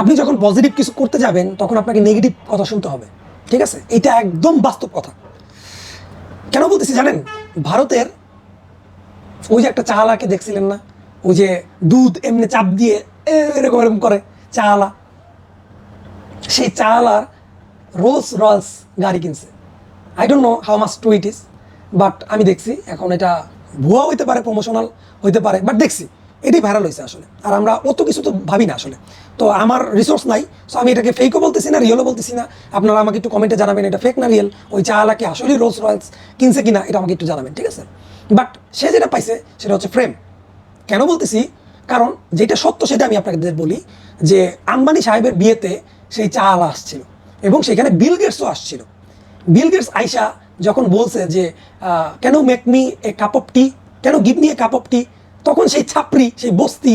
আপনি যখন পজিটিভ কিছু করতে যাবেন, তখন আপনাকে নেগেটিভ কথা শুনতে হবে। ঠিক আছে? এটা একদম বাস্তব কথা। কেন বলতেছি জানেন? ভারতের ওই যে একটা চাহালাকে দেখছিলেন না? ওই যে দুধ এমনি চাপ দিয়ে এরকম এরকম করে চাহালা সেই চাহালার রোলস রয়্যালস গাড়ি কিনছে। I don't know how much to it is but আমি দেখছি, এখন এটা ভুয়া হইতে পারে প্রমোশনাল হইতে পারে বাট দেখছি। এটাই ভাইরাল হয়েছে আসলে। আর আমরা অত কিছু তো ভাবি না আসলে। তো আমার রিসোর্স নাই সো আমি এটাকে ফেকও বলতেছি না রিয়েলও বলতেছি না। আপনারা আমাকে একটু কমেন্টে জানাবেন, এটা ফেক না রিয়েল ওই চাহালাকে আসলে রোলস রয়্যালস কিনছে কিনা, এটা আমাকে একটু জানাবেন, ঠিক আছে? বাট সে যেটা পাইছে, সেটা হচ্ছে ফ্রেম কেন বলতেছি? কারণ যেটা সত্য সেটা আমি আপনাদের বলি, যে আম্বানি সাহেবের বিয়েতে সেই চাল আসছিল এবং সেখানে বিল গেটসও আসছিল। বিল গেটস আইসা যখন বলছে যে can make me a cup of tea can give me a cup of tea তখন সেই ছাপড়ি, সেই বস্তি,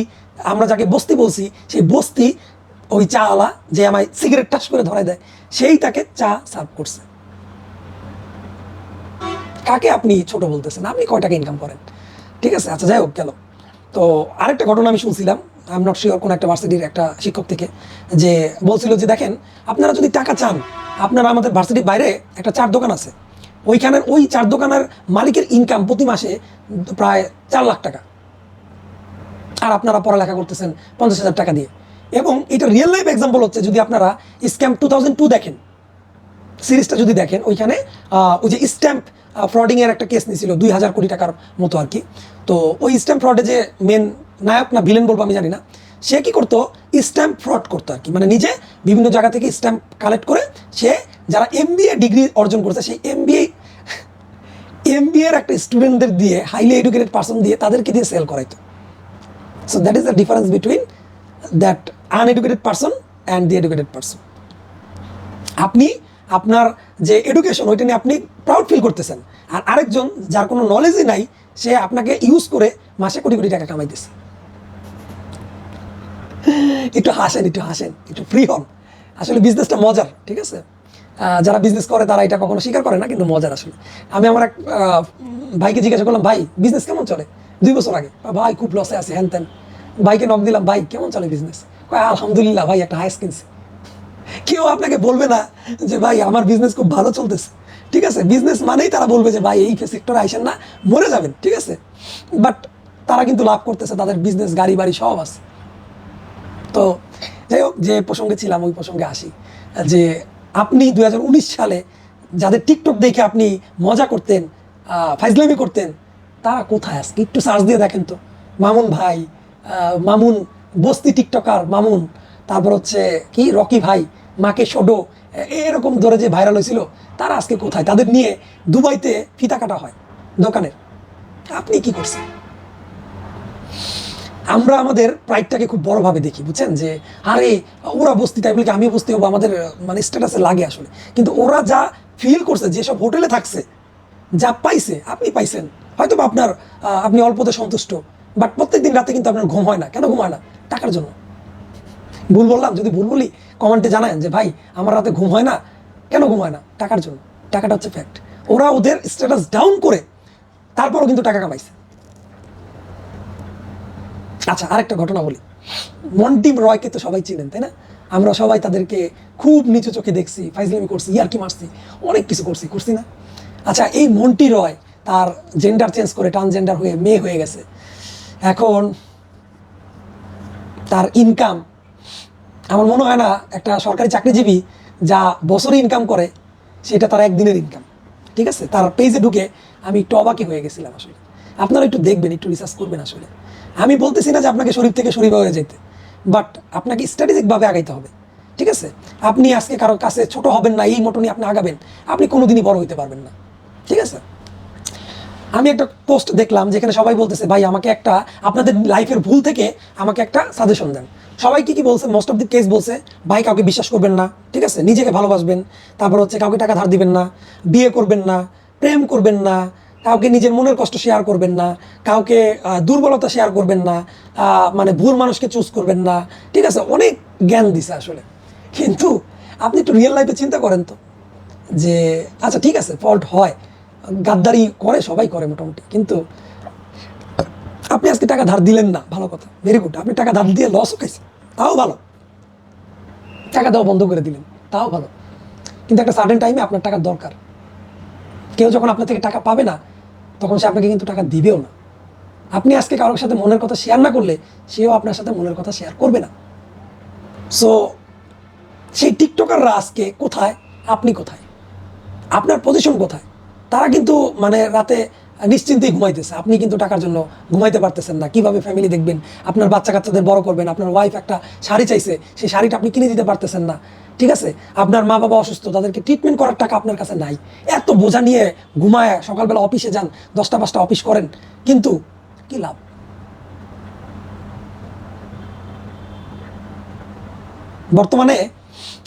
আমরা যাকে বস্তি বলছি, সেই বস্তি, ওই চা আলা যে আমায় সিগারেট টাচ করে ধরায় দেয়, সেই তাকে চা সার্ভ করছে। কাকে আপনি ছোট বলতেছেন? আপনি কয় টাকা ইনকাম করেন? ঠিক আছে আচ্ছা যাই হোক, গেল। তো আরেকটা ঘটনা আমি শুনছিলাম আই এম নট শিওর কোন একটা ভার্সিটির একটা শিক্ষক থেকে, যে বলছিল যে, দেখেন, আপনারা যদি টাকা চান, আপনারা আমাদের ভার্সিটির বাইরে একটা চার দোকান আছে। ওইখানের ওই চার দোকানের মালিকের ইনকাম প্রতি মাসে প্রায় চার লাখ টাকা। আর আপনারা পড়ালেখা করতেছেন পঞ্চাশ হাজার টাকা দিয়ে। এবং এটা রিয়েল লাইফ এক্সাম্পল হচ্ছে যদি আপনারা স্ক্যাম টু থাউজেন্ড টু দেখেন। সিরিজটা যদি দেখেন, ওইখানে ওই যে স্ট্যাম্প ফ্রডিং এর একটা কেস নিয়েছিল, দুই হাজার কোটি টাকার মতো আর কি। তো ওই স্ট্যাম্প ফ্রডে যে মেন নায়ক না ভিলেন বলব আমি জানি না, সে কি করতো? স্ট্যাম্প ফ্রড করতো আর কি। মানে নিজে বিভিন্ন জায়গা থেকে স্ট্যাম্প কালেক্ট করে সে যারা এমবিএ ডিগ্রি অর্জন করছে, সেই এম এমবিএ এমবিএর একটা স্টুডেন্টদের দিয়ে হাইলি এডুকেটেড পার্সন দিয়ে তাদেরকে দিয়ে সেল করাইতো। So that is the difference between that uneducated person and the educated person আপনি আপনার যে এডুকেশন ওইটা নিয়ে আপনি প্রাউড ফিল করতেছেন। আর আরেকজন যার কোনো নলেজই নাই, সে আপনাকে ইউজ করে মাসে কোটি কোটি টাকা কামাইতেছে। একটু হাসেন একটু হাসেন, একটু ফ্রি হন। আসলে বিজনেসটা মজার, ঠিক আছে? যারা বিজনেস করে, তারা এটা কখনো স্বীকার করে না, কিন্তু মজার আসলে। আমি আমার এক ভাইকে জিজ্ঞাসা করলাম, ভাই বিজনেস কেমন চলে? দুই বছর আগে। ভাই, খুব লসে আছে হ্যান ত্যান ভাইকে নক দিলাম, ভাই, কেমন চলে বিজনেস কয়, আলহামদুলিল্লাহ ভাই, একটা হাইস কিনছি কেউ আপনাকে বলবে না যে, ভাই, আমার বিজনেস খুব ভালো চলতেছে। ঠিক আছে বিজনেস মানেই তারা বলবে যে, ভাই, এই সেক্টরে আইসেন না, মরে যাবেন। ঠিক আছে? বাট তারা কিন্তু লাভ করতেছে, তাদের বিজনেস গাড়ি, বাড়ি সব আছে। তো যাই হোক, যে প্রসঙ্গে ছিলাম, ওই প্রসঙ্গে আসি। যে আপনি দুই হাজার উনিশ সালে যাদের টিকটক দেখে আপনি মজা করতেন ফাইজলামি করতেন তারা কোথায় আজকে? একটু সার্চ দিয়ে দেখেন তো। মামুন ভাই মামুন, বস্তি টিকটকার মামুন, তারপর হচ্ছে কি? রকি ভাই, মাকে সোডো এরকম ধরে যে ভাইরাল হয়েছিল, তারা আজকে কোথায়? তাদের নিয়ে দুবাইতে ফিতা কাটা হয় দোকানের। আপনি কি করছেন? আমরা আমাদের প্রাইডটাকে খুব বড়ভাবে দেখি, বুঝছেন? যে, আরে, ওরা বস্তি টাইপ কি আমিও বস্তি হব, আমাদের মানে স্ট্যাটাসে লাগে আসলে। কিন্তু ওরা যা ফিল করছে, যেসব হোটেলে থাকছে, যা পাইছে, আপনি পাইছেন। হয়তো আপনার আপনি অল্পতে সন্তুষ্ট বাট প্রত্যেক দিন রাতে কিন্তু আপনার ঘুম হয় না। কেন ঘুম হয় না? টাকার জন্য। ভুল বললাম, যদি ভুল বলি, কমেন্টে জানায় যে, ভাই, আমার রাতে ঘুম হয় না? কেন ঘুম হয় না? টাকার জন্য। টাকাটা হচ্ছে ফ্যাক্ট ওরা ওদের স্ট্যাটাস ডাউন করে, তারপরও কিন্তু টাকা কামাইছে। আচ্ছা আরেকটা ঘটনা বলি। মন্টিম রয়কে তো সবাই চিনেন, তাই না? আমরা সবাই তাদেরকে খুব নিচু চোখে দেখছি, ফাইজলামি করছি, ইয়ারকি মারছি, অনেক কিছু করছি করছি না? আচ্ছা এই মন্টি রয় তার জেন্ডার চেঞ্জ করে ট্রান্সজেন্ডার হয়ে মেয়ে হয়ে গেছে। এখন তার ইনকাম আমার মনে হয় না একটা সরকারি চাকরিজীবী যা বছরে ইনকাম করে, সেটা তার একদিনের ইনকাম ঠিক আছে? তার পেজে ঢুকে আমি একটু অবাকি হয়ে গেছিলাম আসলে। আপনারা একটু দেখবেন, একটু রিসার্চ করবেন আসলে। আমি বলতেছি না যে আপনাকে শরীর থেকে শরীর হয়ে যেতে বাট আপনাকে স্ট্র্যাটেজিকভাবে আগাইতে হবে। ঠিক আছে? আপনি আজকে কারোর কাছে ছোট হবেন না, এই মতো নিয়ে আপনি আগাবেন, আপনি কোনোদিনই বড় হইতে পারবেন না। ঠিক আছে? আমি একটা পোস্ট দেখলাম যেখানে সবাই বলতেছে, ভাই, আমাকে একটা আপনাদের লাইফের ভুল থেকে আমাকে একটা সাজেশন দেন। সবাই কি কি বলছে? মোস্ট অফ দি কেস বলছে, ভাই, কাউকে বিশ্বাস করবেন না, ঠিক আছে? নিজেকে ভালোবাসবেন। তারপর হচ্ছে কাউকে টাকা ধার দিবেন না, বিয়ে করবেন না, প্রেম করবেন না, কাউকে নিজের মনের কষ্ট শেয়ার করবেন না, কাউকে দুর্বলতা শেয়ার করবেন না মানে ভুল মানুষকে চুজ করবেন না। ঠিক আছে? অনেক জ্ঞান দিছে আসলে। কিন্তু আপনি একটু রিয়েল লাইফে চিন্তা করেন তো, যে আচ্ছা ঠিক আছে ফল্ট হয়। গাদ্দারি করে, সবাই করে মোটামুটি। কিন্তু আপনি আজকে টাকা ধার দিলেন না, ভালো কথা। ভেরি গুড আপনি টাকা ধার দিয়ে লসও খাইছেন। তাও ভালো। টাকা দেওয়া বন্ধ করে দিলেন। তাও ভালো। কিন্তু একটা সার্টেন টাইমে আপনার টাকার দরকার। কেউ যখন আপনার থেকে টাকা পাবে না, তখন সে আপনাকে কিন্তু টাকা দিবেও না। আপনি আজকে কারোর সাথে মনের কথা শেয়ার না করলে, সেও আপনার সাথে মনের কথা শেয়ার করবে না। সো সেই টিকটকাররা আজকে কোথায়? আপনি কোথায়? আপনার পজিশন কোথায়? তারা কিন্তু মানে রাতে নিশ্চিন্তেই ঘুমাইতেছে। আপনি কিন্তু টাকার জন্য ঘুমাইতে পারতেছেন না। কীভাবে ফ্যামিলি দেখবেন? আপনার বাচ্চা কাচ্চাদের বড় করবেন। আপনার ওয়াইফ একটা শাড়ি চাইছে। সেই শাড়িটা আপনি কিনে দিতে পারতেছেন না। ঠিক আছে? আপনার মা বাবা অসুস্থ, তাদেরকে ট্রিটমেন্ট করার টাকা আপনার কাছে নাই। এত বোঝা নিয়ে ঘুমায়, সকালবেলা অফিসে যান, দশটা পাঁচটা অফিস করেন। কিন্তু কি লাভ? বর্তমানে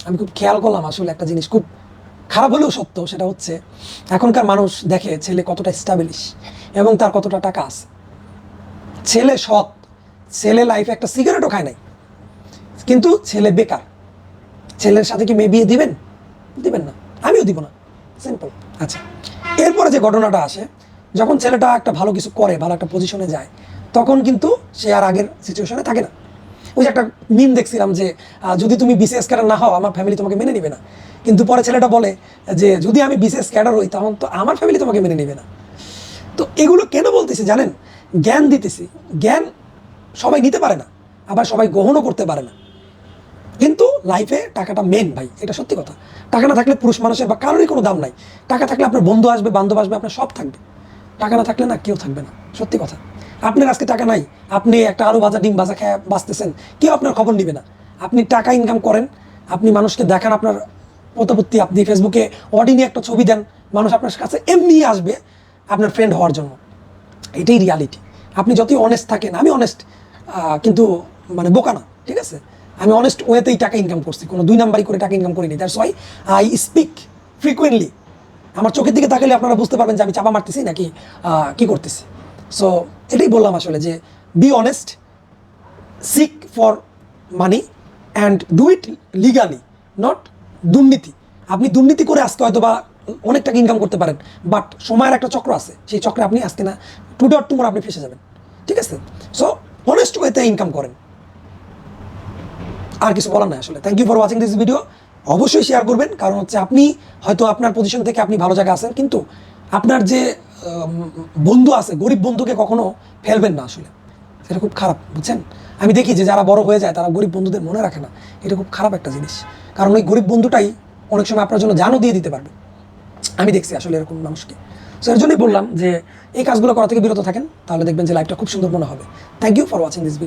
আমি খুব খেয়াল করলাম আসলে একটা জিনিস। খুব খারাপ হলেও সত্য, সেটা হচ্ছে এখনকার মানুষ দেখে ছেলে কতটা স্টাবলিশ এবং তার কতটা টাকা আছে। ছেলে সৎ, ছেলে লাইফে একটা সিগারেটও খায় নাই, কিন্তু ছেলে বেকার। ছেলের সাথে কি মেয়ে বিয়ে দিবেন? দিবেন না, আমিও দিব না সিম্পল আচ্ছা এরপরে যে ঘটনাটা আসে, যখন ছেলেটা একটা ভালো কিছু করে, ভালো একটা পজিশনে যায়, তখন কিন্তু সে আর আগের সিচুয়েশনে থাকে না। ওই যে একটা মিম দেখছিলাম যে যদি তুমি বিসিএস ক্যাডার না হও, আমার ফ্যামিলি তোমাকে মেনে নেবে না। কিন্তু পরে ছেলেটা বলে যে, যদি আমি বিসিএস ক্যাডার হই, তখন তো আমার ফ্যামিলি তোমাকে মেনে নেবে না। তো এগুলো কেন বলতেছি জানেন? জ্ঞান দিতেছি। জ্ঞান সবাই নিতে পারে না, আবার সবাই গ্রহণও করতে পারে না। কিন্তু লাইফে টাকাটা মেন ভাই, এটা সত্যি কথা। টাকা না থাকলে পুরুষ মানুষের বা কারোরই কোনো দাম নাই। টাকা থাকলে আপনার বন্ধু আসবে, বান্ধব আসবে, আপনার সব থাকবে। টাকা না থাকলে না কেউ থাকবে না, সত্যি কথা। আপনার আজকে টাকা নাই, আপনি একটা আলু ভাজা, ডিম ভাজা খেয়ে বাঁচতেছেন, কেউ আপনার খবর নেবে না। আপনি টাকা ইনকাম করেন, আপনি মানুষকে দেখান আপনার প্রতিপত্তি, আপনি ফেসবুকে অডি নিয়ে একটা ছবি দেন, মানুষ আপনার কাছে এমনি আসবে আপনার ফ্রেন্ড হওয়ার জন্য। এটাই রিয়ালিটি আপনি যতই অনেস্ট থাকেন, আমি অনেস্ট কিন্তু মানে বোকা না, ঠিক আছে? আমি অনেস্ট ওয়েতেই টাকা ইনকাম করছি, কোনো দুই নাম্বারই করে টাকা ইনকাম করিনি that's why I speak frequently আমার চোখের দিকে তাকালে আপনারা বুঝতে পারবেন যে আমি চাপা মারতেছি নাকি কি করতেছি। সো এটাই বললাম আসলে যে be honest seek for money and do it legally not দুর্নীতি। আপনি দুর্নীতি করে আজকে হয়তো বা অনেক টাকা ইনকাম করতে পারেন বাট সময়ের একটা চক্র আছে, সেই চক্রে আপনি আজকে না টু ডট টুমোর আপনি ফেসে যাবেন। ঠিক আছে? সো অনেস্ট ওয়েতে ইনকাম করেন। আর কিছু বলার নাই আসলে। Thank you for watching this video অবশ্যই শেয়ার করবেন, কারণ হচ্ছে আপনি হয়তো আপনার পজিশন থেকে আপনি ভালো জায়গায় আছেন, কিন্তু আপনার যে বন্ধু আছে, গরিব বন্ধুকে কখনো ফেলবেন না আসলে। এটা খুব খারাপ, বুঝছেন? আমি দেখি যে যারা বড় হয়ে যায়, তারা গরিব বন্ধুদের মনে রাখে না। এটা খুব খারাপ একটা জিনিস। কারণ ওই গরিব বন্ধুটাই অনেক সময় আপনার জন্য জানও দিয়ে দিতে পারবে। আমি দেখছি আসলে এরকম মানুষকে। সো এর জন্যই বললাম যে, এই কাজগুলো করা থেকে বিরত থাকেন, তাহলে দেখবেন যে লাইফটা খুব সুন্দর মনে হবে। Thank you for watching this video